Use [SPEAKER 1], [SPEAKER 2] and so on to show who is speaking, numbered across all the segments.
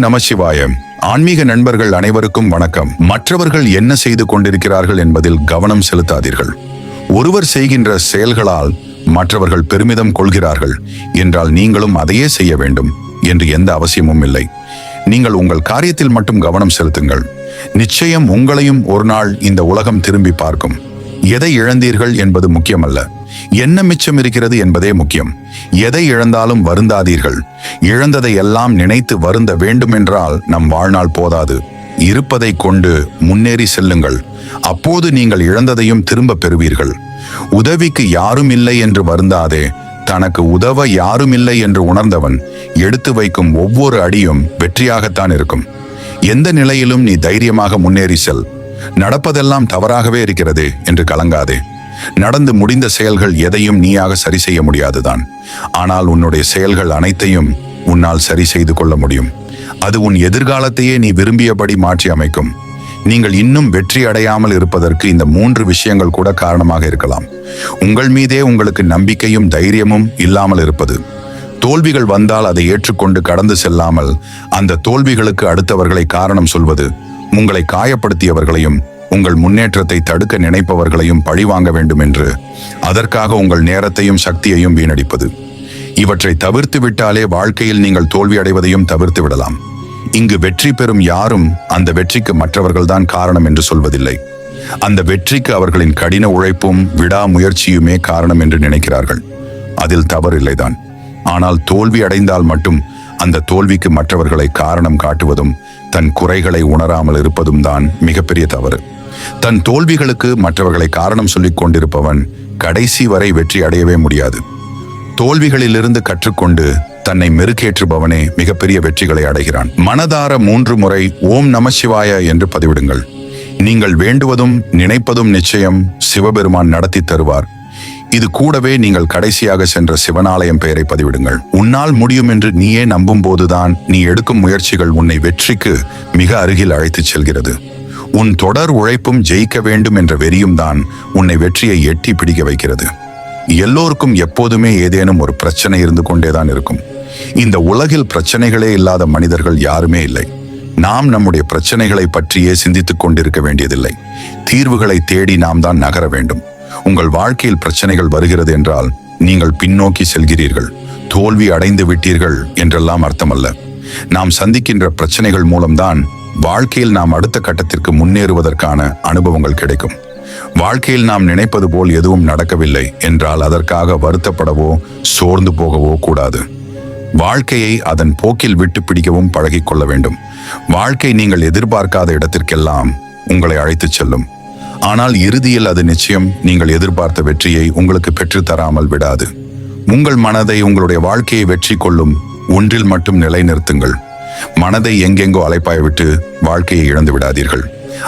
[SPEAKER 1] நமசிவாயம் ஆன்மீக நண்பர்கள் அனைவருக்கும் வணக்கம். மற்றவர்கள் என்ன செய்து கொண்டிருக்கிறார்கள் என்பதில் கவனம் செலுத்தாதீர்கள். ஒருவர் செய்கின்ற செயல்களால் மற்றவர்கள் பெருமிதம் கொள்கிறார்கள். என்றால் நீங்களும் அதையே செய்ய வேண்டும் என்று எந்த அவசியமும் இல்லை. நீங்கள் உங்கள் காரியத்தில் மட்டும் கவனம் செலுத்துங்கள். நிச்சயம் உங்களையும் ஒரு நாள் இந்த உலகம் திரும்பி பார்க்கும். எதை இழந்தீர்கள் என்பது முக்கியமல்ல. என்ன மிச்சம் இருக்கிறது என்பதே முக்கியம். எதை இழந்தாலும் வருந்தாதீர்கள். இழந்ததை எல்லாம் நினைத்து வருந்த வேண்டுமென்றால் நம் வாழ்நாள் போதாது. இருப்பதை கொண்டு முன்னேறி செல்லுங்கள். அப்போது நீங்கள் இழந்ததையும் திரும்ப பெறுவீர்கள். உதவிக்கு யாரும் இல்லை என்று வருந்தாதே. தனக்கு உதவ யாரும் இல்லை என்று உணர்ந்தவன் எடுத்து வைக்கும் ஒவ்வொரு அடியும் வெற்றியாகத்தான் இருக்கும். எந்த நிலையிலும் நீ தைரியமாக முன்னேறி செல். நடப்பதெல்லாம் தவறாகவே இருக்கிறதே என்று கலங்காதே. நடந்து முடிந்த செயல்கள் எதையும் நீயாக சரி செய்ய முடியாதுதான். ஆனால் உன்னுடைய செயல்கள் அனைத்தையும் உன்னால் சரி செய்து கொள்ள முடியும். அது உன் எதிர்காலத்தையே நீ விரும்பியபடி மாற்றி அமைக்கும். நீங்கள் இன்னும் வெற்றி அடையாமல் இருப்பதற்கு இந்த மூன்று விஷயங்கள் கூட காரணமாக இருக்கலாம். உங்கள் மீதே உங்களுக்கு நம்பிக்கையும் தைரியமும் இல்லாமல் இருப்பது. தோல்விகள் வந்தால் அதை ஏற்றுக்கொண்டு கடந்து செல்லாமல் அந்த தோல்விகளுக்கு அடுத்தவர்களை காரணம் சொல்வது உங்களை காயப்படுத்தியவர்களையும் உங்கள் முன்னேற்றத்தை தடுக்க நினைப்பவர்களையும் பழிவாங்க வேண்டும் என்று அதற்காக உங்கள் நேரத்தையும் சக்தியையும் வீணடிப்பது. இவற்றை தவிர்த்து விட்டாலே வாழ்க்கையில் நீங்கள் தோல்வி அடைவதையும் தவிர்த்து விடலாம். இங்கு வெற்றி பெறும் யாரும் அந்த வெற்றிக்கு மற்றவர்கள்தான் காரணம் என்று சொல்வதில்லை. அந்த வெற்றிக்கு அவர்களின் கடின உழைப்பும் விடாமுயற்சியுமே காரணம் என்று நினைக்கிறார்கள். அதில் தவறில்லைதான். ஆனால் தோல்வி அடைந்தால் மட்டும் அந்த தோல்விக்கு மற்றவர்களை காரணம் காட்டுவதும் தன் குறைகளை உணராமல் இருப்பதும் தான் மிகப்பெரிய தவறு. தன் தோல்விகளுக்கு மற்றவர்களை காரணம் சொல்லிக் கொண்டிருப்பவன் கடைசி வரை வெற்றி அடையவே முடியாது. தோல்விகளிலிருந்து கற்றுக்கொண்டு தன்னை மெருக்கேற்றுபவனே மிகப்பெரிய வெற்றிகளை அடைகிறான். மனதார மூன்று முறை ஓம் நமசிவாய என்று பதிவிடுங்கள். நீங்கள் வேண்டுவதும் நினைப்பதும் நிச்சயம் சிவபெருமான் நடத்தி தருவார். இது கூடவே நீங்கள் கடைசியாக சென்ற சிவனாலயம் பெயரை பதிவிடுங்கள். உன்னால் முடியும் என்று நீயே நம்பும் போதுதான் நீ எடுக்கும் முயற்சிகள் உன்னை வெற்றிக்கு மிக அருகில் அழைத்துச் செல்கிறது. உன் தொடர் உழைப்பும் ஜெயிக்க வேண்டும் என்ற வெறியும் தான் உன்னை வெற்றியை எட்டி பிடிக்க வைக்கிறது. எல்லோருக்கும் எப்போதுமே ஏதேனும் ஒரு பிரச்சனை இருந்து கொண்டேதான் இருக்கும். இந்த உலகில் பிரச்சனைகளே இல்லாத மனிதர்கள் யாருமே இல்லை. நாம் நம்முடைய பிரச்சனைகளை பற்றியே சிந்தித்துக் கொண்டிருக்க வேண்டியதில்லை. தீர்வுகளை தேடி நாம் தான் நகர வேண்டும். உங்கள் வாழ்க்கையில் பிரச்சனைகள் வருகிறது என்றால் நீங்கள் பின்னோக்கி செல்கிறீர்கள். தோல்வி அடைந்து விட்டீர்கள் என்றெல்லாம் அர்த்தமல்ல. நாம் சந்திக்கின்ற பிரச்சனைகள் மூலம்தான் வாழ்க்கையில் நாம் அடுத்த கட்டத்திற்கு முன்னேறுவதற்கான அனுபவங்கள் கிடைக்கும். வாழ்க்கையில் நாம் நினைப்பது போல் எதுவும் நடக்கவில்லை என்றால் அதற்காக வருத்தப்படவோ சோர்ந்து போகவோ கூடாது. வாழ்க்கையை அதன் போக்கில் விட்டு பிடிக்கவும் பழகிக்கொள்ள வேண்டும். வாழ்க்கை நீங்கள் எதிர்பார்க்காத இடத்திற்கெல்லாம் உங்களை அழைத்துச் செல்லும். ஆனால் இறுதியில் அது நிச்சயம் நீங்கள் எதிர்பார்த்த வெற்றியை உங்களுக்கு பெற்றுத்தராமல் விடாது. உங்கள் மனதை உங்களுடைய வாழ்க்கையை வெற்றி கொள்ளும் ஒன்றில் மட்டும் நிலைநிறுத்துங்கள். மனதை எங்கெங்கோ அலைப்பாய விட்டு வாழ்க்கையை இழந்து விடாதீர்கள்.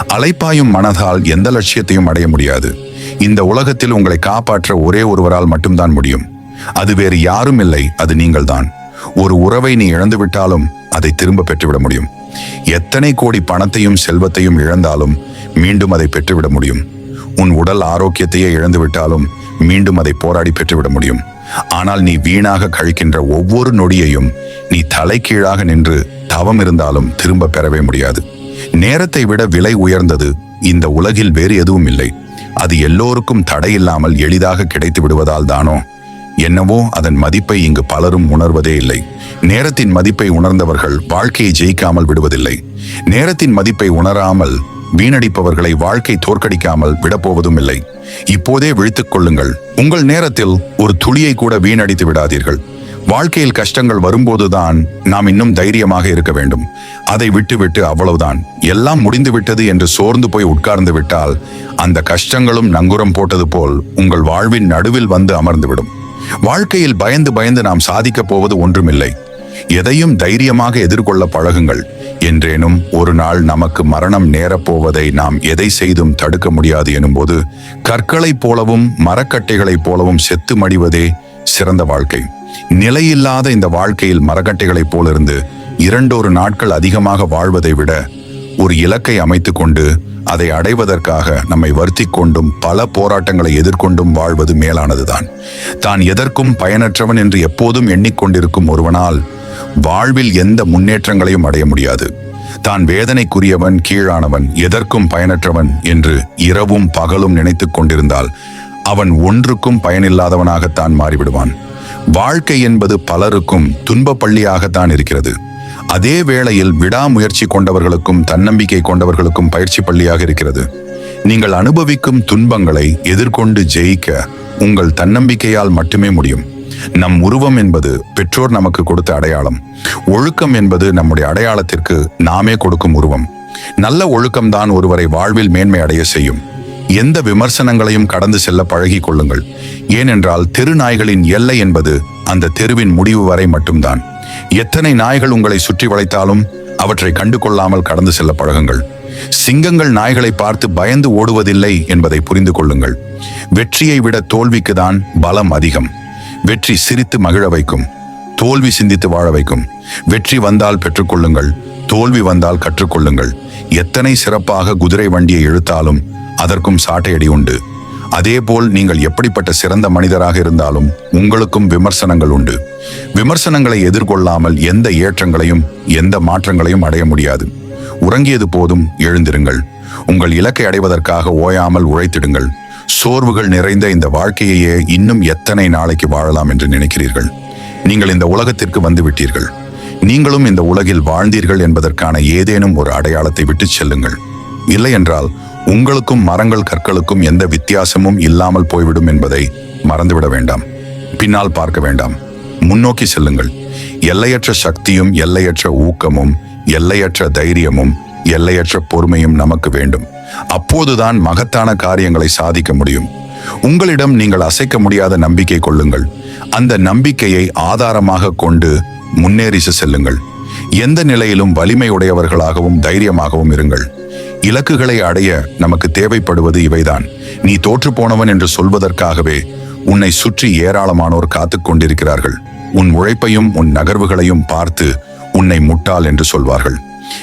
[SPEAKER 1] அலைப்பாயும் மனதால் எந்த லட்சியத்தையும் அடைய முடியாது. இந்த உலகத்தில் உங்களை காப்பாற்ற ஒரே ஒருவரால் மட்டும்தான் முடியும். அது வேறு யாரும் இல்லை அது நீங்கள்தான். ஒரு உறவை நீ இழந்து விட்டாலும் அதை திரும்ப பெற்றுவிட முடியும். எத்தனை கோடி பணத்தையும் செல்வத்தையும் இழந்தாலும் மீண்டும் அதை பெற்றுவிட முடியும். உன் உடல் ஆரோக்கியத்தையே இழந்து விட்டாலும் மீண்டும் அதை போராடி பெற்றுவிட முடியும். ஆனால் நீ வீணாக கழிக்கின்ற ஒவ்வொரு நொடியையும் நீ தலைகீழாக நின்று தவம் இருந்தாலும் திரும்ப பெறவே முடியாது. நேரத்தை விட விலை உயர்ந்தது இந்த உலகில் வேறு எதுவும் இல்லை. அது எல்லோருக்கும் தடையில்லாமல் எளிதாக கிடைத்து விடுவதால் தானோ? என்னவோ அதன் மதிப்பை இங்கு பலரும் உணர்வதே இல்லை. நேரத்தின் மதிப்பை உணர்ந்தவர்கள் வாழ்க்கையை ஜெயிக்காமல் விடுவதில்லை. நேரத்தின் மதிப்பை உணராமல் வீணடிப்பவர்களை வாழ்க்கை தோற்கடிக்காமல் விடப்போவதும் இல்லை. இப்போதே விழித்துக் கொள்ளுங்கள். உங்கள் நேரத்தில் ஒரு துளியை கூட வீணடித்து விடாதீர்கள். வாழ்க்கையில் கஷ்டங்கள் வரும்போதுதான் நாம் இன்னும் தைரியமாக இருக்க வேண்டும். அதை விட்டுவிட்டு அவ்வளவுதான். எல்லாம் முடிந்துவிட்டது என்று சோர்ந்து போய் உட்கார்ந்து விட்டால் அந்த கஷ்டங்களும் நங்குரம் போட்டது போல் உங்கள் வாழ்வின் நடுவில் வந்து அமர்ந்துவிடும். வாழ்க்கையில் பயந்து பயந்து நாம் சாதிக்கப் போவது ஒன்றுமில்லை. எதையும் தைரியமாக எதிர்கொள்ள பழகுங்கள். என்றேனும் ஒரு நாள் நமக்கு மரணம் நேரப்போவதை நாம் எதை செய்தும் தடுக்க முடியாது எனும்போது கற்களைப் போலவும் மரக்கட்டைகளைப் போலவும் செத்து மடிவதே சிறந்த வாழ்க்கை. நிலையில்லாத இந்த வாழ்க்கையில் மரக்கட்டைகளைப் போலிருந்து இரண்டொரு நாட்கள் அதிகமாக வாழ்வதை விட ஒரு இலக்கை அமைத்து கொண்டு அதை அடைவதற்காக நம்மை வருத்தி கொண்டும் பல போராட்டங்களை எதிர்கொண்டும் வாழ்வது மேலானதுதான். தான் எதற்கும் பயனற்றவன் என்று எப்போதும் எண்ணிக்கொண்டிருக்கும் ஒருவனால் வாழ்வில் எந்த முன்னேற்றங்களையும் அடைய முடியாது. தான் வேதனைக்குரியவன் கீழானவன் எதற்கும் பயனற்றவன் என்று இரவும் பகலும் நினைத்து கொண்டிருந்தால் அவன் ஒன்றுக்கும் பயனில்லாதவனாகத்தான் மாறிவிடுவான். வாழ்க்கை என்பது பலருக்கும் துன்பப் பள்ளியாகத்தான் இருக்கிறது. அதே வேளையில் விடாமுயற்சி கொண்டவர்களுக்கும் தன்னம்பிக்கை கொண்டவர்களுக்கும் பயிற்சி பள்ளியாக இருக்கிறது. நீங்கள் அனுபவிக்கும் துன்பங்களை எதிர்கொண்டு ஜெயிக்க உங்கள் தன்னம்பிக்கையால் மட்டுமே முடியும். நம் உருவம் என்பது பெற்றோர் நமக்கு கொடுத்த அடையாளம். ஒழுக்கம் என்பது நம்முடைய அடையாளத்திற்கு நாமே கொடுக்கும் உருவம். நல்ல ஒழுக்கம்தான் ஒருவரை வாழ்வில் மேன்மை அடைய செய்யும். எந்த விமர்சனங்களையும் கடந்து செல்ல பழகிக் கொள்ளுங்கள். ஏனென்றால் தெரு நாய்களின் எல்லை என்பது அந்த தெருவின் முடிவு வரை மட்டும்தான். எத்தனை நாய்கள் உங்களை சுற்றி வளைத்தாலும் அவற்றை கண்டு கொள்ளாமல் கடந்து செல்ல பழகுங்கள். சிங்கங்கள் நாய்களை பார்த்து பயந்து ஓடுவதில்லை என்பதை புரிந்து கொள்ளுங்கள். வெற்றியை விட தோல்விக்கு தான் பலம் அதிகம். வெற்றி சிரித்து மகிழ வைக்கும். தோல்வி சிந்தித்து வாழ வைக்கும். வெற்றி வந்தால் பெற்றுக்கொள்ளுங்கள். தோல்வி வந்தால் கற்றுக்கொள்ளுங்கள். எத்தனை சிறப்பாக குதிரை வண்டியை இழுத்தாலும் அதற்கும் சாட்டையடி உண்டு. அதேபோல் நீங்கள் எப்படிப்பட்ட சிறந்த மனிதராக இருந்தாலும் உங்களுக்கும் விமர்சனங்கள் உண்டு. விமர்சனங்களை எதிர்கொள்ளாமல் எந்த ஏற்றங்களையும் எந்த மாற்றங்களையும் அடைய முடியாது. உறங்கியது போதும் எழுந்திருங்கள். உங்கள் இலக்கை அடைவதற்காக ஓயாமல் உழைத்திடுங்கள். சோர்வுகள் நிறைந்த இந்த வாழ்க்கையையே இன்னும் எத்தனை நாளைக்கு வாழலாம் என்று நினைக்கிறீர்கள்? நீங்கள் இந்த உலகத்திற்கு வந்துவிட்டீர்கள். நீங்களும் இந்த உலகில் வாழ்ந்தீர்கள் என்பதற்கான ஏதேனும் ஒரு அடையாளத்தை விட்டுச் செல்லுங்கள். இல்லையென்றால் உங்களுக்கும் மரங்கள் கற்களுக்கும் எந்த வித்தியாசமும் இல்லாமல் போய்விடும் என்பதை மறந்துவிட வேண்டாம். பின்னால் பார்க்க வேண்டாம். முன்னோக்கி செல்லுங்கள். எல்லையற்ற சக்தியும் எல்லையற்ற ஊக்கமும் எல்லையற்ற தைரியமும் எல்லையற்ற பொறுமையும் நமக்கு வேண்டும். அப்போதுதான் மகத்தான காரியங்களை சாதிக்க முடியும். உங்களிடம் நீங்கள் அசைக்க முடியாத நம்பிக்கை கொள்ளுங்கள். அந்த நம்பிக்கையை ஆதாரமாக கொண்டு முன்னேறி செல்லுங்கள். எந்த நிலையிலும் வலிமை உடையவர்களாகவும் தைரியமாகவும் இருங்கள். இலக்குகளை அடைய நமக்கு தேவைப்படுவது இவைதான். நீ தோற்று போனவன் என்று சொல்வதற்காகவே உன்னை சுற்றி ஏராளமானோர் காத்து கொண்டிருக்கிறார்கள். உன் உழைப்பையும் உன் நகர்வுகளையும் பார்த்து உன்னை முட்டாள் என்று சொல்வார்கள்.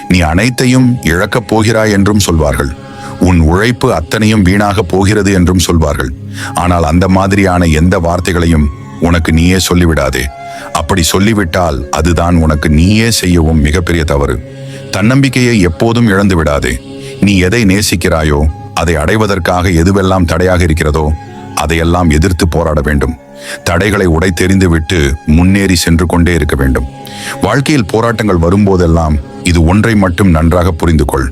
[SPEAKER 1] நீ அனைத்தையும் இழக்கப் போகிறாய் என்றும் சொல்வார்கள். உன் உழைப்பு அத்தனையும் வீணாக போகிறது என்றும் சொல்வார்கள். ஆனால் அந்த மாதிரியான எந்த வார்த்தைகளையும் உனக்கு நீயே சொல்லிவிடாதே. அப்படி சொல்லிவிட்டால் அதுதான் உனக்கு நீயே செய்யவும் மிகப்பெரிய தவறு. தன்னம்பிக்கையை எப்போதும் இழந்து விடாதே நீ எதை நேசிக்கிறாயோ அதை அடைவதற்காக எதுவெல்லாம் தடையாக இருக்கிறதோ அதையெல்லாம் எதிர்த்து போராட வேண்டும். தடைகளை உடை தெரிந்து விட்டு முன்னேறி சென்று கொண்டே இருக்க வேண்டும். வாழ்க்கையில் போராட்டங்கள் வரும்போதெல்லாம் இது ஒன்றை மட்டும் நன்றாக புரிந்து கொள்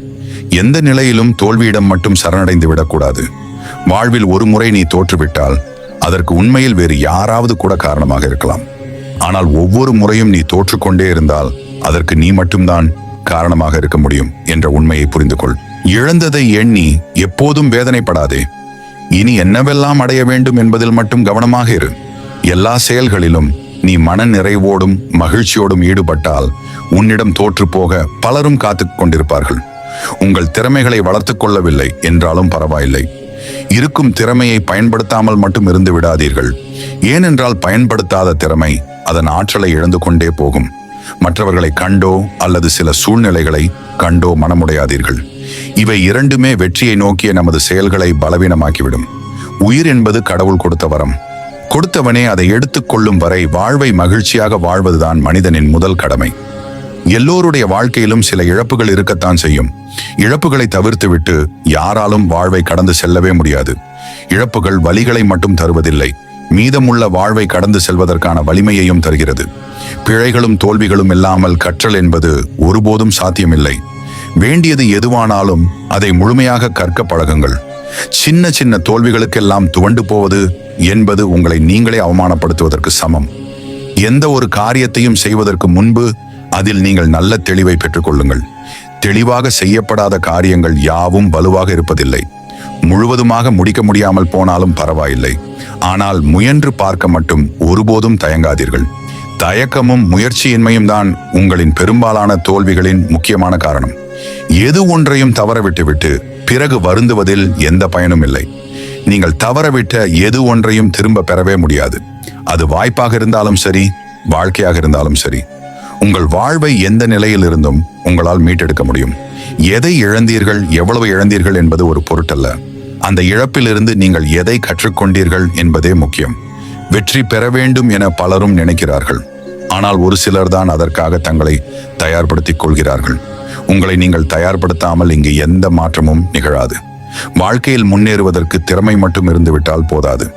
[SPEAKER 1] எந்த நிலையிலும் தோல்வியிடம் மட்டும் சரணடைந்து விடக்கூடாது. வாழ்வில் ஒரு முறை நீ தோற்றுவிட்டால் அதற்கு உண்மையில் வேறு யாராவது கூட காரணமாக இருக்கலாம். ஆனால் ஒவ்வொரு முறையும் நீ தோற்றுக்கொண்டே இருந்தால் அதற்கு நீ மட்டும்தான் காரணமாக இருக்க முடியும் என்ற உண்மையை புரிந்து கொள் இழந்ததை எண்ணி எப்போதும் வேதனைப்படாதே. இனி என்னவெல்லாம் அடைய வேண்டும் என்பதில் மட்டும் கவனமாக இரு. எல்லா செயல்களிலும் நீ மன நிறைவோடும் மகிழ்ச்சியோடும் ஈடுபட்டால் உன்னிடம் தோற்று போக பலரும் காத்து கொண்டிருப்பார்கள். உங்கள் திறமைகளை வளர்த்துக் கொள்ளவில்லை என்றாலும் பரவாயில்லை. இருக்கும் திறமையை பயன்படுத்தாமல் மட்டும் இருந்து விடாதீர்கள். ஏனென்றால் பயன்படுத்தாத திறமை அதன் ஆற்றலை இழந்து கொண்டே போகும். மற்றவர்களை கண்டோ அல்லது சில சூழ்நிலைகளை கண்டோ மனமுடையாதீர்கள். இவை இரண்டுமே வெற்றியை நோக்கிய நமது செயல்களை பலவீனமாக்கிவிடும். உயிர் என்பது கடவுள் கொடுத்த வரம். கொடுத்தவனே அதை எடுத்துக்கொள்ளும் வரை வாழ்வை மகிழ்ச்சியாக வாழ்வதுதான் மனிதனின் முதல் கடமை. எல்லோருடைய வாழ்க்கையிலும் சில இழப்புகள் இருக்கத்தான் செய்யும். இழப்புகளை தவிர்த்துவிட்டு யாராலும் வாழ்வை கடந்து செல்லவே முடியாது. இழப்புகள் வலிகளை மட்டும் தருவதில்லை. மீதமுள்ள வாழ்வை கடந்து செல்வதற்கான வலிமையையும் தருகிறது. பிழைகளும் தோல்விகளும் இல்லாமல் கற்றல் என்பது ஒருபோதும் சாத்தியமில்லை. வேண்டியது எதுவானாலும் அதை முழுமையாக கற்க பழகுங்கள். சின்ன சின்ன தோல்விகளுக்கெல்லாம் துவண்டு போவது என்பது உங்களை நீங்களே அவமானப்படுத்துவதற்கு சமம். எந்த ஒரு காரியத்தையும் செய்வதற்கு முன்பு அதில் நீங்கள் நல்ல தெளிவை பெற்றுக்கொள்ளுங்கள். தெளிவாக செய்யப்படாத காரியங்கள் யாவும் வலுவாக இருப்பதில்லை. முழுவதுமாக முடிக்க முடியாமல் போனாலும் பரவாயில்லை. ஆனால் முயன்று பார்க்க மட்டும் ஒருபோதும் தயங்காதீர்கள். தயக்கமும் முயற்சியின்மையும் தான் உங்களின் பெரும்பாலான தோல்விகளின் முக்கியமான காரணம். எது ஒன்றையும் தவறவிட்டுவிட்டு பிறகு வருந்துவதில் எந்த பயனும் இல்லை. நீங்கள் தவறவிட்ட எது ஒன்றையும் திரும்ப பெறவே முடியாது. அது வாய்ப்பாக இருந்தாலும் சரி வாழ்க்கையாக இருந்தாலும் சரி. உங்கள் வாழ்வை எந்த நிலையில் இருந்தும் உங்களால் மீட்டெடுக்க முடியும். எதை இழந்தீர்கள் எவ்வளவு இழந்தீர்கள் என்பது ஒரு பொருட்டல்ல. அந்த இழப்பிலிருந்து நீங்கள் எதை கற்றுக்கொண்டீர்கள் என்பதே முக்கியம். வெற்றி பெற வேண்டும் என பலரும் நினைக்கிறார்கள். ஆனால் ஒரு சிலர் தான் அதற்காக தங்களை தயார்படுத்திக் கொள்கிறார்கள். உங்களை நீங்கள் தயார்படுத்தாமல் இங்கு எந்த மாற்றமும் நிகழாது. வாழ்க்கையில் முன்னேறுவதற்கு திறமை மட்டும் இருந்துவிட்டால் போதாது.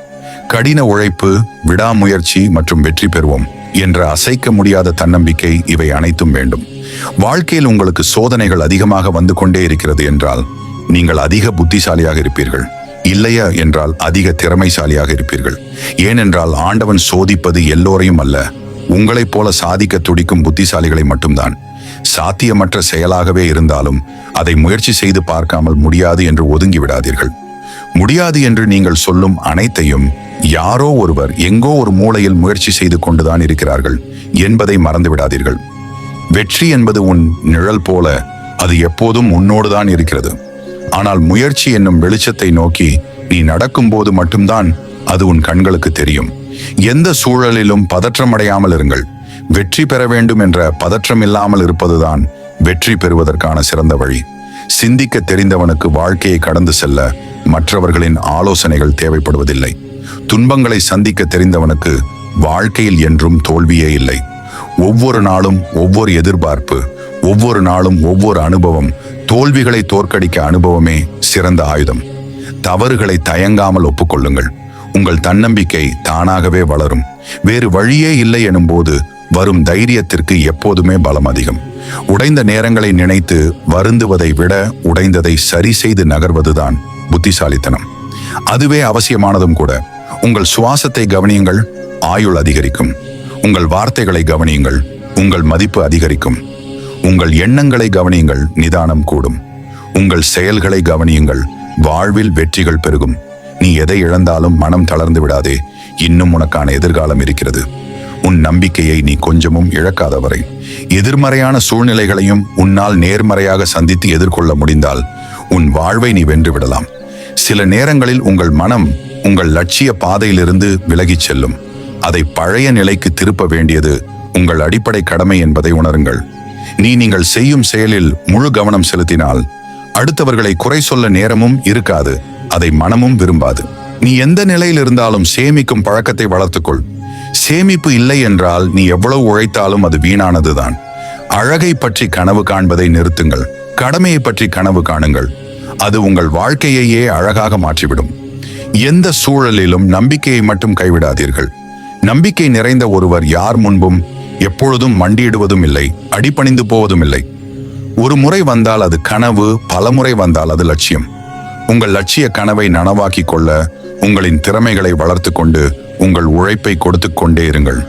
[SPEAKER 1] கடின உழைப்பு விடாமுயற்சி மற்றும் வெற்றி பெறுவோம் என்ற அசைக்க முடியாத தன்னம்பிக்கை இவை அனைத்தும் வேண்டும். வாழ்க்கையில் உங்களுக்கு சோதனைகள் அதிகமாக வந்து கொண்டே இருக்கிறது என்றால் நீங்கள் அதிக புத்திசாலியாக இருப்பீர்கள். இல்லையா என்றால் அதிக திறமைசாலியாக இருப்பீர்கள். ஏனென்றால் ஆண்டவன் சோதிப்பது எல்லோரையும் அல்ல. உங்களைப் போல சாதிக்க துடிக்கும் புத்திசாலிகளை மட்டும்தான். சாத்தியமற்ற செயலாகவே இருந்தாலும் அதை முயற்சி செய்து பார்க்காமல் முடியாது என்று ஒதுங்கி விடாதீர்கள். முடியாது என்று நீங்கள் சொல்லும் அனைத்தையும் யாரோ ஒருவர் எங்கோ ஒரு மூலையில் முயற்சி செய்து கொண்டுதான் இருக்கிறார்கள் என்பதை மறந்து விடாதீர்கள். வெற்றி என்பது உன் நிழல் போல அது எப்போதும் உன்னோடுதான் இருக்கிறது. ஆனால் முயற்சி என்னும் வெளிச்சத்தை நோக்கி நீ நடக்கும்போது மட்டும்தான் அது உன் கண்களுக்கு தெரியும். எந்த சூழலிலும் பதற்றமடையாமல் இருங்கள். வெற்றி பெற வேண்டும் என்ற பதற்றம் இல்லாமல் இருப்பதுதான் வெற்றி பெறுவதற்கான சிறந்த வழி. சிந்திக்க தெரிந்தவனுக்கு வாழ்க்கையை கடந்து செல்ல மற்றவர்களின் ஆலோசனைகள் தேவைப்படுவதில்லை. துன்பங்களை சந்திக்க தெரிந்தவனுக்கு வாழ்க்கையில் என்றும் தோல்வியே இல்லை. ஒவ்வொரு நாளும் ஒவ்வொரு எதிர்பார்ப்பு ஒவ்வொரு நாளும் ஒவ்வொரு அனுபவம் தோல்விகளை தோற்கடிக்க அனுபவமே சிறந்த ஆயுதம். தவறுகளை தயங்காமல் ஒப்புக்கொள்ளுங்கள். உங்கள் தன்னம்பிக்கை தானாகவே வளரும். வேறு வழியே இல்லை எனும்போது வரும் தைரியத்திற்கு எப்போதுமே பலம் அதிகம். உடைந்த நேரங்களை நினைத்து வருந்துவதை விட உடைந்ததை சரி செய்து நகர்வதுதான் புத்திசாலித்தனம். அதுவே அவசியமானதும் கூட. உங்கள் சுவாசத்தை கவனியுங்கள் ஆயுள் அதிகரிக்கும். உங்கள் வார்த்தைகளை கவனியுங்கள் உங்கள் மதிப்பு அதிகரிக்கும். உங்கள் எண்ணங்களை கவனியுங்கள் நிதானம் கூடும். உங்கள் செயல்களை கவனியுங்கள் வாழ்வில் வெற்றிகள் பெருகும். நீ எதை இழந்தாலும் மனம் தளர்ந்து விடாதே. இன்னும் உனக்கான எதிர்காலம் இருக்கிறது. உன் நம்பிக்கையை நீ கொஞ்சமும் இழக்காதவரை. எதிர்மறையான சூழ்நிலைகளையும் உன்னால் நேர்மறையாக சந்தித்து எதிர்கொள்ள முடிந்தால் உன் வாழ்வை நீ வென்று விடலாம். சில நேரங்களில் உங்கள் மனம் உங்கள் லட்சிய பாதையிலிருந்து விலகிச் செல்லும். அதை பழைய நிலைக்கு திருப்ப வேண்டியது உங்கள் அடிப்படை கடமை என்பதை உணருங்கள். நீ நீங்கள் செய்யும் செயலில் முழு கவனம் செலுத்தினால் அடுத்தவர்களை குறை சொல்ல நேரமும் இருக்காது அதை மனமும் விரும்பாது. நீ எந்த நிலையில் இருந்தாலும் சேமிக்கும் பழக்கத்தை வளர்த்துக்கொள். சேமிப்பு இல்லை என்றால் நீ எவ்வளவு உழைத்தாலும் அது வீணானதுதான். அழகை பற்றி கனவு காண்பதை நிறுத்துங்கள். கடமையை பற்றி கனவு காணுங்கள். அது உங்கள் வாழ்க்கையையே அழகாக மாற்றிவிடும். எந்த சூழலிலும் நம்பிக்கையை மட்டும் கைவிடாதீர்கள். நம்பிக்கை நிறைந்த ஒருவர் யார் முன்பும் எப்பொழுதும் மண்டியிடுவதும் இல்லை அடிபணிந்து போவதும் இல்லை. ஒரு முறை வந்தால் அது கனவு பலமுறை வந்தால் அது லட்சியம். உங்கள் லட்சிய கனவை நனவாக்கிக் கொள்ள உங்களின் திறமைகளை வளர்த்து கொண்டு உங்கள் உழைப்பை கொடுத்து கொண்டே இருங்கள்.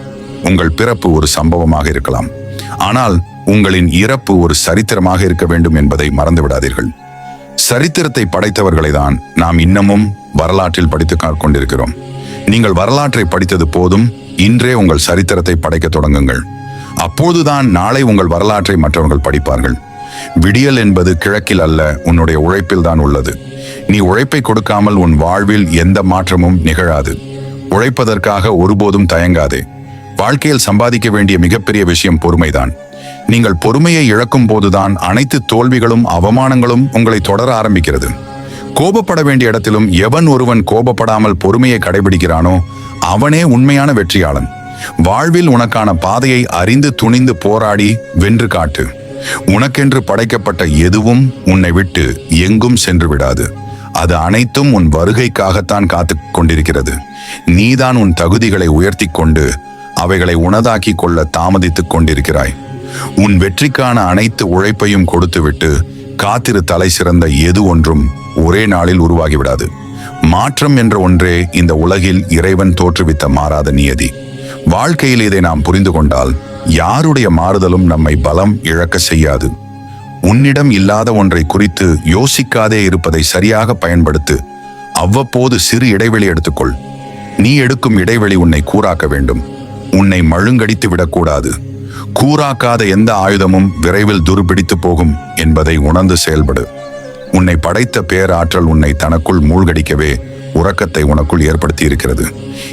[SPEAKER 1] உங்கள் பிறப்பு ஒரு சம்பவமாக இருக்கலாம். ஆனால் உங்களின் இறப்பு ஒரு சரித்திரமாக இருக்க வேண்டும் என்பதை மறந்து விடாதீர்கள் சரித்திரத்தை படைத்தவர்களை தான் நாம் இன்னமும் வரலாற்றில் படித்து கொண்டிருக்கிறோம். நீங்கள் வரலாற்றை படித்தது போதும் இன்றே உங்கள் சரித்திரத்தை படைக்க தொடங்குங்கள். அப்போதுதான் நாளை உங்கள் வரலாற்றை மற்றவர்கள் படிப்பார்கள். விடியல் என்பது கிழக்கில் அல்ல உன்னுடைய உழைப்பில் தான் உள்ளது. நீ உழைப்பை கொடுக்காமல் உன் வாழ்வில் எந்த மாற்றமும் நிகழாது. உழைப்பதற்காக ஒருபோதும் தயங்காதே. வாழ்க்கையில் சம்பாதிக்க வேண்டிய மிகப்பெரிய விஷயம் பொறுமைதான். நீங்கள் பொறுமையை இழக்கும் போதுதான் அனைத்து தோல்விகளும் அவமானங்களும் உங்களை தொடர ஆரம்பிக்கிறது. கோபப்பட வேண்டிய இடத்திலும் எவன் ஒருவன் கோபப்படாமல் பொறுமையை கடைபிடிக்கிறானோ அவனே உண்மையான வெற்றியாளன். வாழ்வில் உனக்கான பாதையை அறிந்து துணிந்து போராடி வென்று காட்டு. உனக்கென்று படைக்கப்பட்ட எதுவும் உன்னை விட்டு எங்கும் சென்று விடாது. அது அனைத்தும் உன் வருகைக்காகத்தான் காத்து கொண்டிருக்கிறது. நீதான் உன் தகுதிகளை உயர்த்தி கொண்டு அவைகளை உனதாக்கி கொள்ள தாமதித்துக் கொண்டிருக்கிறாய். உன் வெற்றிக்கான அனைத்து உழைப்பையும் கொடுத்துவிட்டு காத்திரு தலை சிறந்த எது ஒன்றும் ஒரே நாளில் உருவாகிவிடாது. மாற்றம் என்ற ஒன்றே இந்த உலகில் இறைவன் தோற்றுவித்த மாறாத நியதி. வாழ்க்கையில் இதை நாம் புரிந்து கொண்டால் யாருடைய மாறுதலும் நம்மை பலம் இழக்க செய்யாது. உன்னிடம் இல்லாத ஒன்றை குறித்து யோசிக்காதே இருப்பதை சரியாக பயன்படுத்து. அவ்வப்போது சிறு இடைவெளி எடுத்துக்கொள். நீ எடுக்கும் இடைவெளி உன்னை கூறாக்க வேண்டும். உன்னை மழுங்கடித்து விடக்கூடாது. கூறாக்காத எந்த ஆயுதமும் விரைவில் துருபிடித்து போகும் என்பதை உணர்ந்து செயல்படு. உன்னை படைத்த பேராற்றல் உன்னை தனக்குள் மூழ்கடிக்கவே உறக்கத்தை உனக்குள் ஏற்படுத்தி இருக்கிறது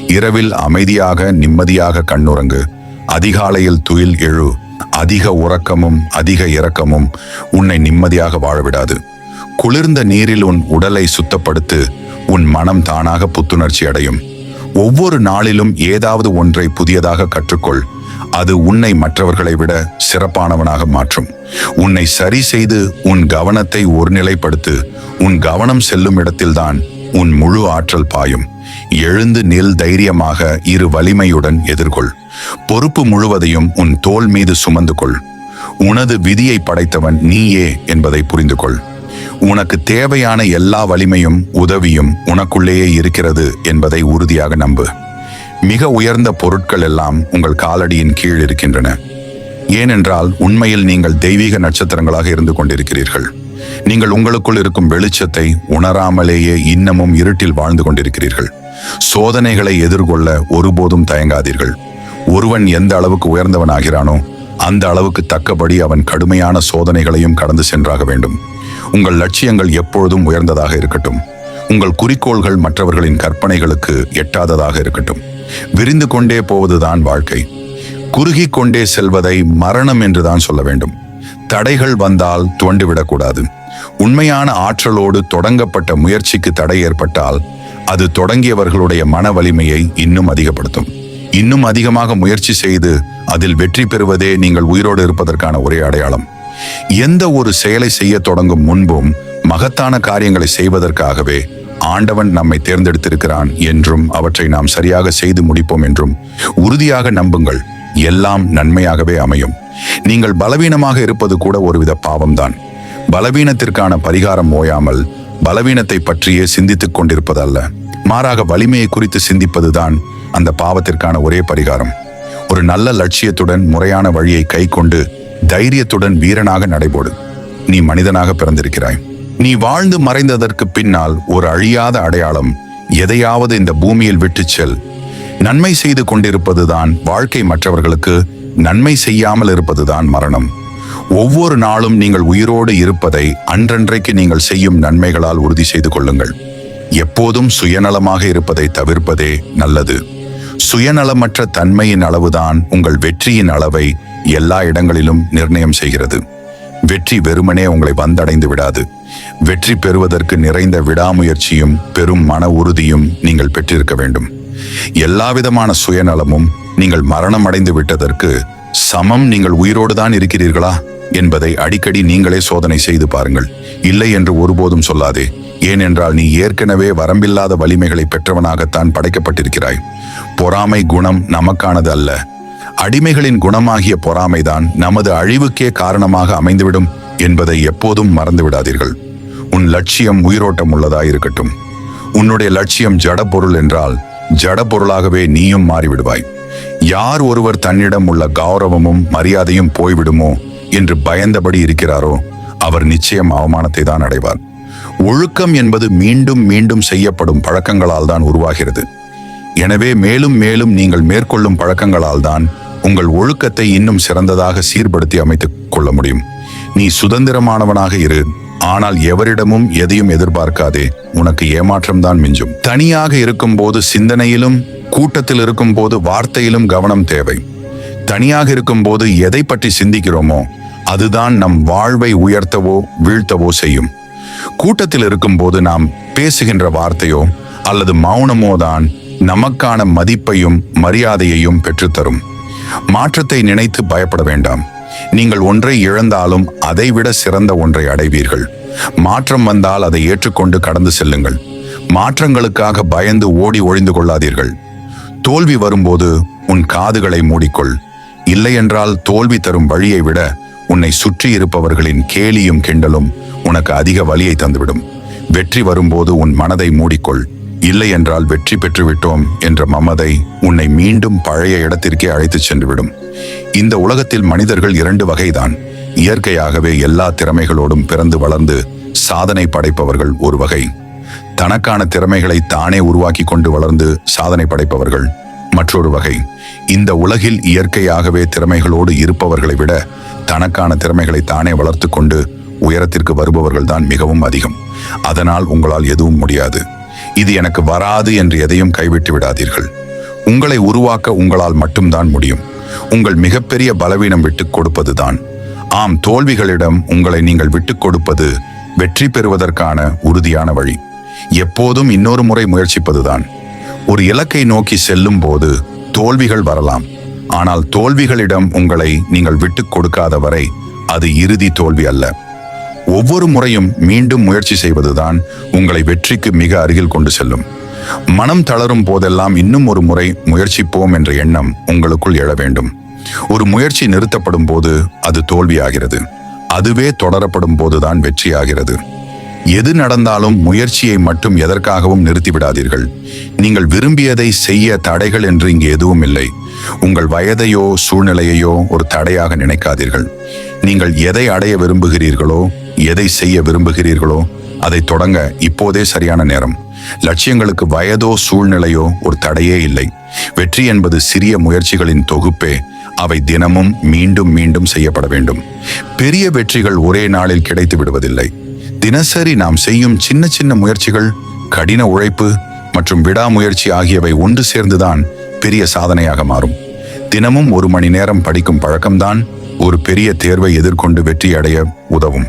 [SPEAKER 1] இரவில் அமைதியாக நிம்மதியாக கண்ணுறங்கு. அதிகாலையில் துயில் எழு. அதிக உறக்கமும் அதிக இரக்கமும் உன்னை நிம்மதியாக வாழவிடாது. குளிர்ந்த நீரில் உன் உடலை சுத்தப்படுத்து உன் மனம் தானாக புத்துணர்ச்சி அடையும். ஒவ்வொரு நாளிலும் ஏதாவது ஒன்றை புதியதாக கற்றுக்கொள். அது உன்னை மற்றவர்களை விட சிறப்பானவனாக மாற்றும். உன்னை சரி செய்து உன் கவனத்தை ஒருநிலைப்படுத்து. உன் கவனம் செல்லும் இடத்தில்தான் உன் முழு ஆற்றல் பாயும். எழுந்து நில் தைரியமாக இரு வலிமையுடன் எதிர்கொள். பொறுப்பு முழுவதையும் உன் தோல் மீது சுமந்து கொள். உனது விதியை படைத்தவன் நீயே என்பதை புரிந்து கொள் உனக்கு தேவையான எல்லா வலிமையும் உதவியும் உனக்குள்ளேயே இருக்கிறது என்பதை உறுதியாக நம்பு. மிக உயர்ந்த பொருட்கள் எல்லாம் உங்கள் காலடியின் கீழ் இருக்கின்றன. ஏனென்றால் உண்மையில் நீங்கள் தெய்வீக நட்சத்திரங்களாக இருந்து கொண்டிருக்கிறீர்கள். நீங்கள் உங்களுக்குள் இருக்கும் வெளிச்சத்தை உணராமலேயே இன்னமும் இருட்டில் வாழ்ந்து கொண்டிருக்கிறீர்கள். சோதனைகளை எதிர்கொள்ள ஒருபோதும் தயங்காதீர்கள். ஒருவன் எந்த அளவுக்கு உயர்ந்தவன் ஆகிறானோ அந்த அளவுக்கு தக்கபடி அவன் கடுமையான சோதனைகளையும் கடந்து சென்றாக வேண்டும். உங்கள் லட்சியங்கள் எப்பொழுதும் உயர்ந்ததாக இருக்கட்டும். உங்கள் குறிக்கோள்கள் மற்றவர்களின் கற்பனைகளுக்கு எட்டாததாக இருக்கட்டும். விரிந்து கொண்டே போவதுதான் வாழ்க்கை. குறுகி கொண்டே செல்வதை மரணம் என்றுதான் சொல்ல வேண்டும். தடைகள் வந்தால் துவண்டுவிடக்கூடாது. உண்மையான ஆற்றலோடு தொடங்கப்பட்ட முயற்சிக்கு தடை ஏற்பட்டால் அது தொடங்கியவர்களுடைய மன வலிமையை இன்னும் அதிகப்படுத்தும். இன்னும் அதிகமாக முயற்சி செய்து அதில் வெற்றி பெறுவதே நீங்கள் உயிரோடு இருப்பதற்கான ஒரே அடையாளம். எந்த ஒரு செயலை செய்ய தொடங்கும் முன்பும் மகத்தான காரியங்களை செய்வதற்காகவே ஆண்டவன் நம்மை தேர்ந்தெடுத்திருக்கிறான் என்றும் அவற்றை நாம் சரியாக செய்து முடிப்போம் என்றும் உறுதியாக நம்புங்கள். எல்லாம் நன்மையாகவே அமையும். நீங்கள் பலவீனமாக இருப்பது கூட ஒருவித பாவம்தான். பலவீனத்திற்கான பரிகாரம் ஓயாமல் பலவீனத்தை பற்றியே சிந்தித்துக் கொண்டிருப்பதல்ல. மாறாக வலிமையை குறித்து சிந்திப்பதுதான் அந்த பாவத்திற்கான ஒரே பரிகாரம். ஒரு நல்ல லட்சியத்துடன் முறையான வழியை கை கொண்டு தைரியத்துடன் வீரனாக நடைபோடு. நீ மனிதனாக பிறந்திருக்கிறாய். நீ வாழ்ந்து மறைந்ததற்கு பின்னால் ஒரு அழியாத அடையாளம் எதையாவது இந்த பூமியில் விட்டுச் செல். நன்மை செய்து கொண்டிருப்பதுதான் வாழ்க்கை மற்றவர்களுக்கு நன்மை செய்யாமல் இருப்பதுதான் மரணம். ஒவ்வொரு நாளும் நீங்கள் உயிரோடு இருப்பதை அன்றன்றைக்கு நீங்கள் செய்யும் நன்மைகளால் உறுதி செய்து கொள்ளுங்கள். எப்போதும் சுயநலமாக இருப்பதை தவிர்ப்பதே நல்லது. சுயநலமற்ற தன்மையின் அளவுதான் உங்கள் வெற்றியின் அளவை எல்லா இடங்களிலும் நிர்ணயம் செய்கிறது. வெற்றி வெறுமனே உங்களை வந்தடைந்து விடாது. வெற்றி பெறுவதற்கு நிறைந்த விடாமுயற்சியும் பெரும் மன உறுதியும் நீங்கள் பெற்றிருக்க வேண்டும். எல்லாவிதமான சுயநலமும் நீங்கள் மரணம் அடைந்து விட்டதற்கு சமம் நீங்கள் உயிரோடு தான் இருக்கிறீர்களா? என்பதை அடிக்கடி நீங்களே சோதனை செய்து பாருங்கள். இல்லை என்று ஒருபோதும் சொல்லாதே. ஏனென்றால் நீ ஏற்கனவே வரம்பில்லாத வலிமைகளை பெற்றவனாகத்தான் படைக்கப்பட்டிருக்கிறாய். பொறாமை குணம் நமக்கானது அல்ல. அடிமைகளின் குணமாகிய பொறாமைதான் நமது அழிவுக்கே காரணமாக அமைந்துவிடும் என்பதை எப்போதும் மறந்துவிடாதீர்கள். உன் லட்சியம் உயிரோட்டம் உள்ளதாயிருக்கட்டும். உன்னுடைய லட்சியம் ஜட பொருள் என்றால் ஜட பொருளாகவே நீயும் மாறிவிடுவாய். யார் ஒருவர் தன்னிடம் உள்ள கௌரவமும் மரியாதையும் போய்விடுமோ என்று பயந்தபடி இருக்கிறாரோ அவர் நிச்சயம் அவமானத்தை தான் அடைவார். ஒழுக்கம் என்பது மீண்டும் மீண்டும் செய்யப்படும் பழக்கங்களால் தான் உருவாகிறது. எனவே மேலும் மேலும் நீங்கள் மேற்கொள்ளும் பழக்கங்களால் தான் உங்கள் ஒழுக்கத்தை இன்னும் சிறந்ததாக சீர்படுத்தி அமைத்துக் கொள்ள முடியும். நீ சுதந்திரமானவனாக இரு ஆனால் எவரிடமும் எதையும் எதிர்பார்க்காதே உனக்கு ஏமாற்றம் தான் மிஞ்சும். தனியாக இருக்கும்போது சிந்தனையிலும் கூட்டத்தில் இருக்கும்போது வார்த்தையிலும் கவனம் தேவை. தனியாக இருக்கும்போது எதை பற்றி சிந்திக்கிறோமோ அதுதான் நம் வாழ்வை உயர்த்தவோ வீழ்த்தவோ செய்யும். கூட்டத்தில் இருக்கும்போது நாம் பேசுகின்ற வார்த்தையோ அல்லது மௌனமோ தான் நமக்கான மதிப்பையும் மரியாதையையும் பெற்றுத்தரும். மாற்றத்தை நினைத்து பயப்பட வேண்டாம். நீங்கள் ஒன்றை இழந்தாலும் அதைவிட சிறந்த ஒன்றை அடைவீர்கள். மாற்றம் வந்தால் அதை ஏற்றுக்கொண்டு கடந்து செல்லுங்கள். மாற்றங்களுக்காக பயந்து ஓடி ஒழிந்து கொள்ளாதீர்கள். தோல்வி வரும்போது உன் காதுகளை மூடிக்கொள். இல்லையென்றால் தோல்வி தரும் வழியை விட உன்னை சுற்றி இருப்பவர்களின் கேலியும் கிண்டலும் உனக்கு அதிக வலியை தந்துவிடும். வெற்றி வரும்போது உன் மனதை மூடிக்கொள். இல்லை என்றால் வெற்றி பெற்றுவிட்டோம் என்ற மமதை உன்னை மீண்டும் பழைய இடத்திற்கே அழைத்துச் சென்றுவிடும். இந்த உலகத்தில் மனிதர்கள் இரண்டு வகைதான். இயற்கையாகவே எல்லா திறமைகளோடும் பிறந்து வளர்ந்து சாதனை படைப்பவர்கள் ஒரு வகை. தனக்கான திறமைகளை தானே உருவாக்கி கொண்டு வளர்ந்து சாதனை படைப்பவர்கள் மற்றொரு வகை. இந்த உலகில் இயற்கையாகவே திறமைகளோடு இருப்பவர்களை விட தனக்கான திறமைகளை தானே வளர்த்து கொண்டு உயரத்திற்கு வருபவர்கள் தான் மிகவும் அதிகம். அதனால் உங்களால் எதுவும் முடியாது. இது எனக்கு வராது என்று எதையும் கைவிட்டு விடாதீர்கள். உங்களை உருவாக்க உங்களால் மட்டும்தான் முடியும். உங்கள் மிகப்பெரிய பலவீனம் விட்டுக் கொடுப்பதுதான். ஆம் தோல்விகளிடம் உங்களை நீங்கள் விட்டுக் கொடுப்பது வெற்றி பெறுவதற்கான உறுதியான வழி. எப்போதும் இன்னொரு முறை முயற்சிப்பதுதான். ஒரு இலக்கை நோக்கி செல்லும் போது தோல்விகள் வரலாம். ஆனால் தோல்விகளிடம் உங்களை நீங்கள் விட்டுக் கொடுக்காத வரை அது இறுதி தோல்வி அல்ல. ஒவ்வொரு முறையும் மீண்டும் முயற்சி செய்வதுதான் உங்களை வெற்றிக்கு மிக அருகில் கொண்டு செல்லும். மனம் தளரும் போதெல்லாம் இன்னும் ஒரு முறை முயற்சிப்போம் என்ற எண்ணம் உங்களுக்குள் எழ வேண்டும். ஒரு முயற்சி நிறுத்தப்படும் போது அது தோல்வியாகிறது. அதுவே தொடரப்படும் போதுதான் வெற்றியாகிறது. எது நடந்தாலும் முயற்சியை மட்டும் எதற்காகவும் நிறுத்திவிடாதீர்கள். நீங்கள் விரும்பியதை செய்ய தடைகள் என்று இங்கு எதுவும் இல்லை. உங்கள் வயதையோ சூழ்நிலையையோ ஒரு தடையாக நினைக்காதீர்கள். நீங்கள் எதை அடைய விரும்புகிறீர்களோ எதை செய்ய விரும்புகிறீர்களோ அதை தொடங்க இப்போதே சரியான நேரம். லட்சியங்களுக்கு வயதோ சூழ்நிலையோ ஒரு தடையே இல்லை. வெற்றி என்பது சிறிய முயற்சிகளின் தொகுப்பே. அவை தினமும் மீண்டும் மீண்டும் செய்யப்பட வேண்டும். பெரிய வெற்றிகள் ஒரே நாளில் கிடைத்து விடுவதில்லை. தினசரி நாம் செய்யும் சின்ன சின்ன முயற்சிகள் கடின உழைப்பு மற்றும் விடாமுயற்சி ஆகியவை ஒன்று சேர்ந்துதான் பெரிய சாதனையாக மாறும். தினமும் ஒரு மணி நேரம் படிக்கும் பழக்கம்தான் ஒரு பெரிய தேர்வை எதிர்கொண்டு வெற்றி அடைய உதவும்.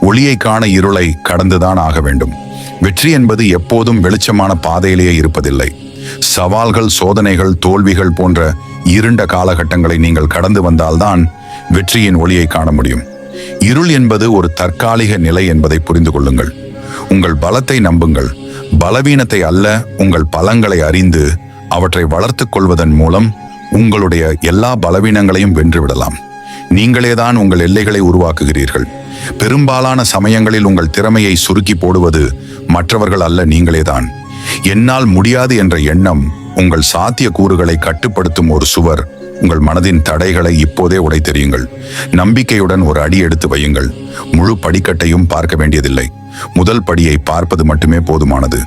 [SPEAKER 1] ஒளியை காண இருளை கடந்துதான் ஆக வேண்டும். வெற்றி என்பது எப்போதும் வெளிச்சமான பாதையிலேயே இருப்பதில்லை. சவால்கள் சோதனைகள் தோல்விகள் போன்ற இருண்ட காலகட்டங்களை நீங்கள் கடந்து வந்தால்தான் வெற்றியின் ஒளியை காண முடியும். இருள் என்பது ஒரு தற்காலிக நிலை என்பதை புரிந்து கொள்ளுங்கள். உங்கள் பலத்தை நம்புங்கள். பலவீனத்தை அல்ல உங்கள் பலங்களை அறிந்து அவற்றை வளர்த்துக் கொள்வதன் மூலம் உங்களுடைய எல்லா பலவீனங்களையும் வென்றுவிடலாம். நீங்களேதான் உங்கள் எல்லைகளை உருவாக்குகிறீர்கள். பெரும்பாலான சமயங்களில் உங்கள் திறமையை சுருக்கி போடுவது மற்றவர்கள் அல்ல நீங்களேதான். என்னால் முடியாது என்ற எண்ணம் உங்கள் சாத்திய கூறுகளை கட்டுப்படுத்தும் ஒரு சுவர் உங்கள் மனதின் தடைகளை இப்போதே உடைத்தெறியுங்கள். நம்பிக்கையுடன் ஒரு அடி எடுத்து வையுங்கள். முழு படிக்கட்டையும் பார்க்க வேண்டியதில்லை. முதல் படியை பார்ப்பது மட்டுமே போதுமானது.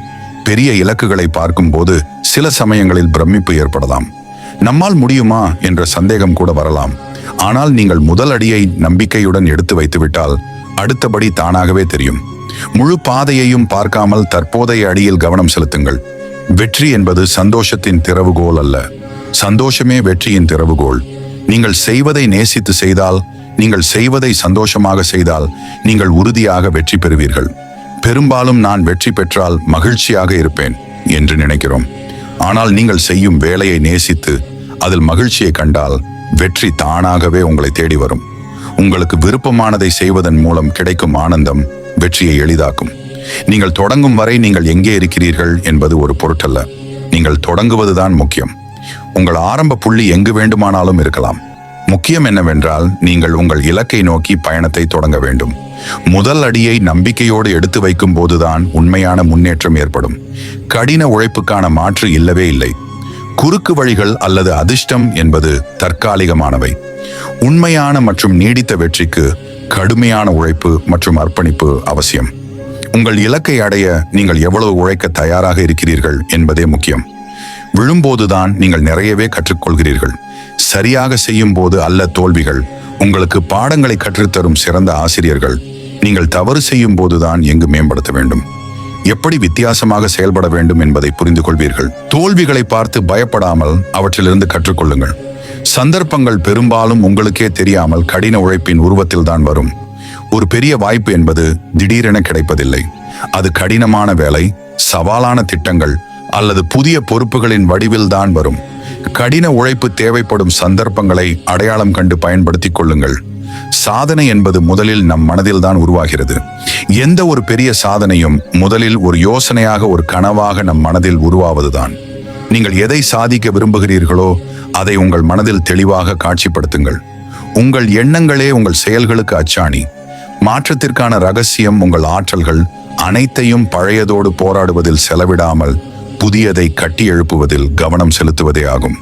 [SPEAKER 1] பெரிய இலக்குகளை பார்க்கும்போது சில சமயங்களில் பிரமிப்பு ஏற்படலாம். நம்மால் முடியுமா என்ற சந்தேகம் கூட வரலாம். ஆனால் நீங்கள் முதல் அடியை நம்பிக்கையுடன் எடுத்து வைத்துவிட்டால் அடுத்தபடி தானாகவே தெரியும். முழு பாதையையும் பார்க்காமல் தற்போதைய அடியில் கவனம் செலுத்துங்கள். வெற்றி என்பது சந்தோஷத்தின் திறவுகோல் அல்ல. சந்தோஷமே வெற்றியின் திறவுகோள். நீங்கள் செய்வதை நேசித்து செய்தால் நீங்கள் செய்வதை சந்தோஷமாக செய்தால் நீங்கள் உறுதியாக வெற்றி பெறுவீர்கள். பெரும்பாலும் நான் வெற்றி பெற்றால் மகிழ்ச்சியாக இருப்பேன் என்று நினைக்கிறோம். ஆனால் நீங்கள் செய்யும் வேலையை நேசித்து அதில் மகிழ்ச்சியை கண்டால் வெற்றி தானாகவே உங்களை தேடி வரும். உங்களுக்கு விருப்பமானதை செய்வதன் மூலம் கிடைக்கும் ஆனந்தம் வெற்றியை எளிதாக்கும். நீங்கள் தொடங்கும் வரை நீங்கள் எங்கே இருக்கிறீர்கள் என்பது ஒரு பொருட்டல்ல. நீங்கள் தொடங்குவதுதான் முக்கியம். உங்கள் ஆரம்ப புள்ளி எங்கு வேண்டுமானாலும் இருக்கலாம். முக்கியம் என்னவென்றால் நீங்கள் உங்கள் இலக்கை நோக்கி பயணத்தை தொடங்க வேண்டும். முதல் அடியை நம்பிக்கையோடு எடுத்து வைக்கும் போதுதான் உண்மையான முன்னேற்றம் ஏற்படும். கடின உழைப்புக்கான மாற்று இல்லவே இல்லை. குறுக்கு வழிகள் அல்லது அதிர்ஷ்டம் என்பது தற்காலிகமானவை. உண்மையான மற்றும் நீடித்த வெற்றிக்கு கடுமையான உழைப்பு மற்றும் அர்ப்பணிப்பு அவசியம். உங்கள் இலக்கை அடைய நீங்கள் எவ்வளவு உழைக்க தயாராக இருக்கிறீர்கள் என்பதே முக்கியம். விழும்போதுதான் நீங்கள் நிறையவே கற்றுக்கொள்கிறீர்கள். சரியாக செய்யும் போது அல்ல தோல்விகள். உங்களுக்கு பாடங்களை கற்றுத்தரும் சிறந்த ஆசிரியர்கள். நீங்கள் தவறு செய்யும் போதுதான் எங்கு மேம்படுத்த வேண்டும். எப்படி வித்தியாசமாக செயல்பட வேண்டும் என்பதை புரிந்து கொள்வீர்கள் தோல்விகளை பார்த்து பயப்படாமல் அவற்றிலிருந்து கற்றுக்கொள்ளுங்கள். சந்தர்ப்பங்கள் பெரும்பாலும் உங்களுக்கே தெரியாமல் கடின உழைப்பின் உருவத்தில் தான் வரும். ஒரு பெரிய வாய்ப்பு என்பது திடீரென கிடைப்பதில்லை. அது கடினமான வேலை சவாலான திட்டங்கள் அல்லது புதிய பொறுப்புகளின் வடிவில் தான் வரும். கடின உழைப்பு தேவைப்படும் சந்தர்ப்பங்களை அடையாளம் கண்டு பயன்படுத்திக் கொள்ளுங்கள். சாதனை என்பது முதலில் நம் மனதில் தான் உருவாகிறது. எந்த ஒரு பெரிய சாதனையும் முதலில் ஒரு யோசனையாக ஒரு கனவாக நம் மனதில் உருவாவதுதான். நீங்கள் எதை சாதிக்க விரும்புகிறீர்களோ அதை உங்கள் மனதில் தெளிவாக காட்சிப்படுத்துங்கள். உங்கள் எண்ணங்களே உங்கள் செயல்களுக்கு அச்சாணி. மாற்றத்திற்கான ரகசியம் உங்கள் ஆற்றல்கள் அனைத்தையும் பழையதோடு போராடுவதில் செலவிடாமல் புதியதை கட்டி எழுப்புவதில் கவனம் செலுத்துவதே ஆகும்.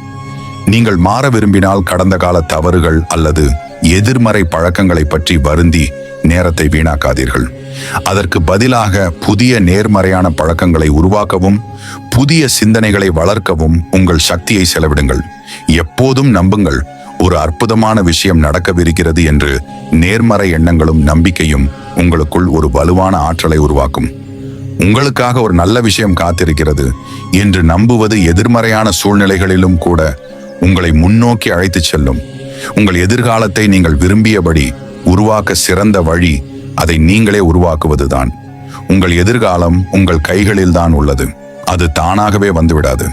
[SPEAKER 1] நீங்கள் மாற விரும்பினால் கடந்த கால தவறுகள் அல்லது எதிர்மறை பழக்கங்களை பற்றி வருந்தி நேரத்தை வீணாக்காதீர்கள். அதற்கு பதிலாக புதிய நேர்மறையான பழக்கங்களை உருவாக்கவும் புதிய சிந்தனைகளை வளர்க்கவும் உங்கள் சக்தியை செலவிடுங்கள். எப்போதும் நம்புங்கள் ஒரு அற்புதமான விஷயம் நடக்கவிருக்கிறது என்று நேர்மறை எண்ணங்களும் நம்பிக்கையும் உங்களுக்குள் ஒரு வலுவான ஆற்றலை உருவாக்கும். உங்களுக்காக ஒரு நல்ல விஷயம் காத்திருக்கிறது என்று நம்புவது எதிர்மறையான சூழ்நிலைகளிலும் கூட உங்களை முன்னோக்கி அழைத்துச் செல்லும். உங்கள் எதிர்காலத்தை நீங்கள் விரும்பியபடி உருவாக்க சிறந்த வழி அதை நீங்களே உருவாக்குவதுதான். உங்கள் எதிர்காலம் உங்கள் கைகளில் தான் உள்ளது. அது தானாகவே வந்துவிடாது.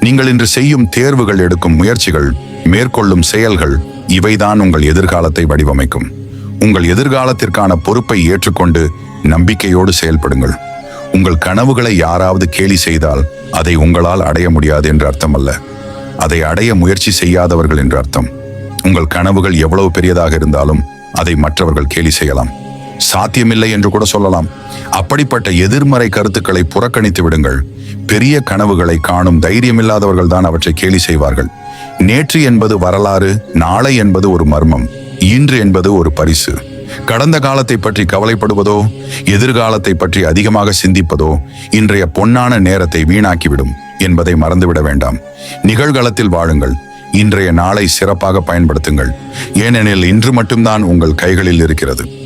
[SPEAKER 1] நீங்கள் இன்று செய்யும் தேர்வுகள் எடுக்கும் முயற்சிகள் மேற்கொள்ளும் செயல்கள் இவைதான் உங்கள் எதிர்காலத்தை வடிவமைக்கும். உங்கள் எதிர்காலத்திற்கான பொறுப்பை ஏற்றுக்கொண்டு நம்பிக்கையோடு செயல்படுங்கள். உங்கள் கனவுகளை யாராவது கேலி செய்தால் அதை உங்களால் அடைய முடியாது என்று அர்த்தம் அல்ல அதை அடைய முயற்சி செய்யாதவர்கள் என்று அர்த்தம். உங்கள் கனவுகள் எவ்வளவு பெரியதாக இருந்தாலும் அதை மற்றவர்கள் கேலி செய்யலாம். சாத்தியமில்லை என்று கூட சொல்லலாம். அப்படிப்பட்ட எதிர்மறை கருத்துக்களை புறக்கணித்து விடுங்கள். பெரிய கனவுகளை காணும் தைரியமில்லாதவர்கள் தான் அவற்றை கேலி செய்வார்கள். நேற்று என்பது வரலாறு நாளை என்பது ஒரு மர்மம். இன்று என்பது ஒரு பரிசு. கடந்த காலத்தை பற்றி கவலைப்படுவதோ எதிர்காலத்தை பற்றி அதிகமாக சிந்திப்பதோ இன்றைய பொன்னான நேரத்தை வீணாக்கிவிடும் என்பதை மறந்துவிட வேண்டாம். நிகழ்காலத்தில் வாழுங்கள். இன்றைய நாளை சிறப்பாக பயன்படுத்துங்கள். ஏனெனில் இன்று மட்டும்தான் உங்கள் கைகளில் இருக்கிறது.